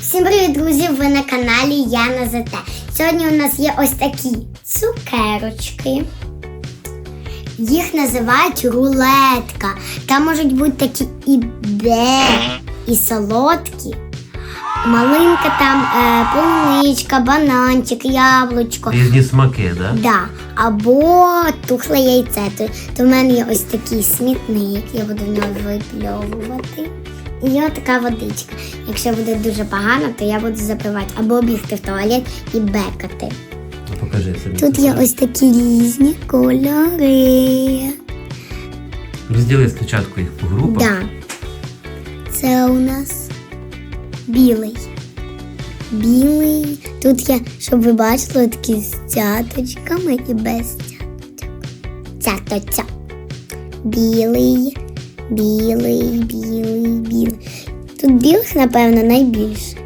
Всім привіт, друзі! Ви на каналі Яна ЗТ. Сьогодні у нас є ось такі цукерочки. Їх називають рулетка. Там можуть бути такі і бе, і солодкі. Малинка там, е, полуничка, бананчик, яблучко. Різні смаки, да? Да. Або тухле яйце. То, то в мене є ось такий смітник, я буду в нього випльовувати. І є така водичка. Якщо буде дуже погано, то я буду запивати або бігти в туалет і бекати. Покажи собі. Тут є ось такі різні кольори. Розділи спочатку їх по групах. Да. Це у нас білий. Білий. Тут є, щоб ви бачили, такі з цяточками і без цяточок. Цятоця. Білий, білий, білий, білий. Тут білих, напевно, найбільше.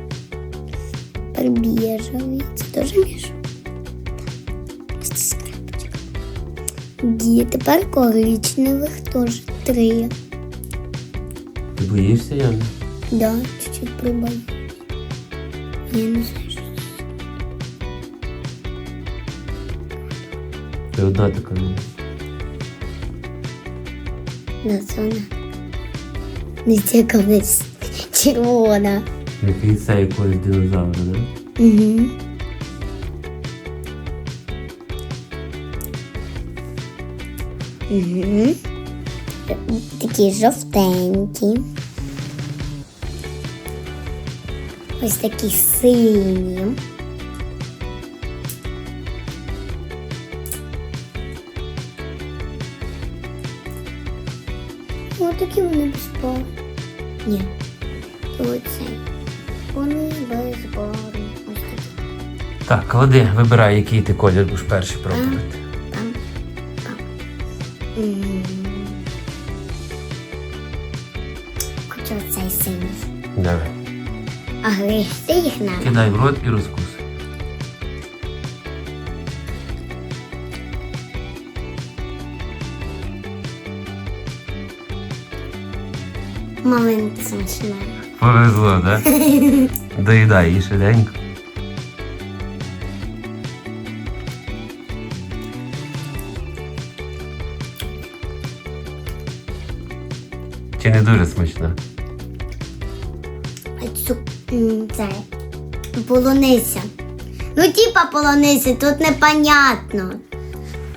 Тепер біжевий. Це теж між. Ось це скрапочка. Ді, тепер коричневих теж три. Ти боїшся, Яна? Да, чуть-чуть прибавить. Я не знаю, що це. Ти одна така. ну. Да, це вона. Не цікавись. Червона. Який це якогось динозавра, да? Угу. Угу. Такі жовтенькі. Ось такі сині. Ось такі вони без пару. Ні. Оце. Вони без. Ось такі. Так, клади, вибирай, який ти колір будеш перший пробувати. М. Хочу оцей синій. Давай. А гризти їх надо. Кидай в рот і розкусуй. Маленька смачна. Повезло, да? Доїдай її швиденько. Чи не дуже смачно? А цю це полуниця. Ну, типа полуниця, тут непонятно.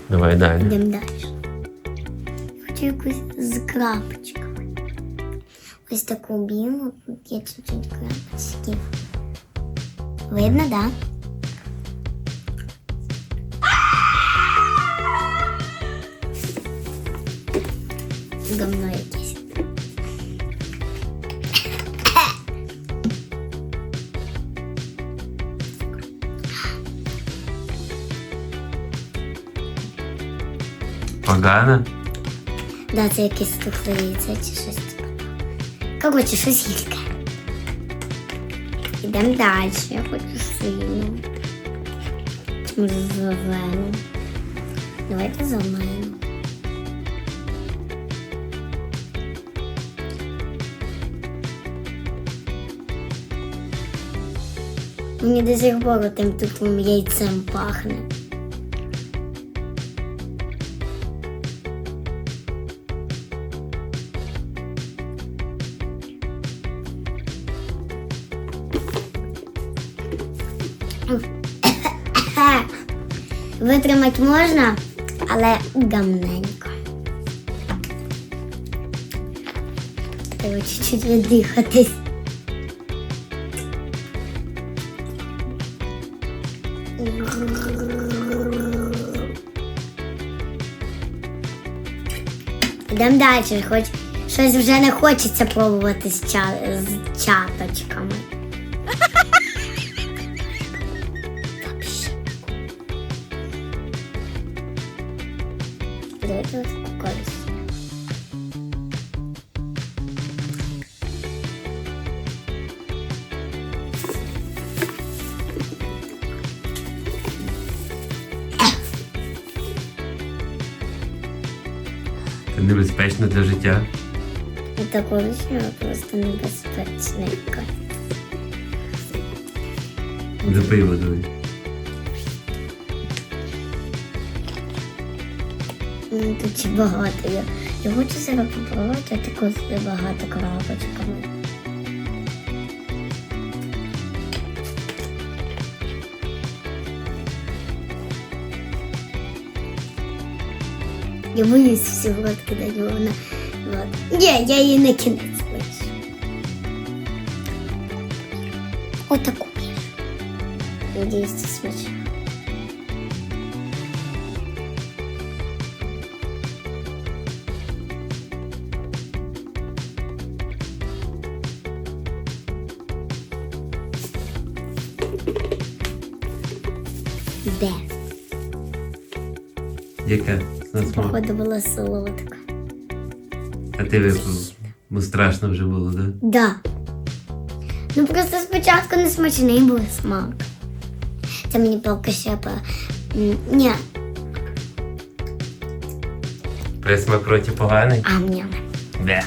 Давай далі. Йдемо далі. Хочу якусь з крапочками. Ось таку білу, тут чуть-чуть крапочків. Видно, да? Гамно якесь. Погано? Да, це якесь тухле яйце чи щось. Коротше, щось. Ідемо далі. Я хочу. Чи зелену? Давайте зелену. Мені до сих пор тим тухлим яйцем пахне. Витримати можна, але гамненько. Треба чуть-чуть віддихатись. Йдемо далі, хоч щось вже не хочеться пробувати з, ча- з чаточками. Вот користь. Це небезпечно для життя. Это коричневое просто небезпечненько. Запий водою. М, Тут багато. Я, я хочу себе попробувати таку з багато крапочками. Я боюсь всю рот кидати вона. От. Ні, я її на кінець лишу. Отаку. Надіюсь, це смачно. Де? Яке? На смак. Походу була солодка. А ти випив. Бо страшно вже було, так? Да? Да. Ну просто спочатку не смачний був смак. Це мені поки ще по. Ні, Присмак проти поганий? а мені. Де?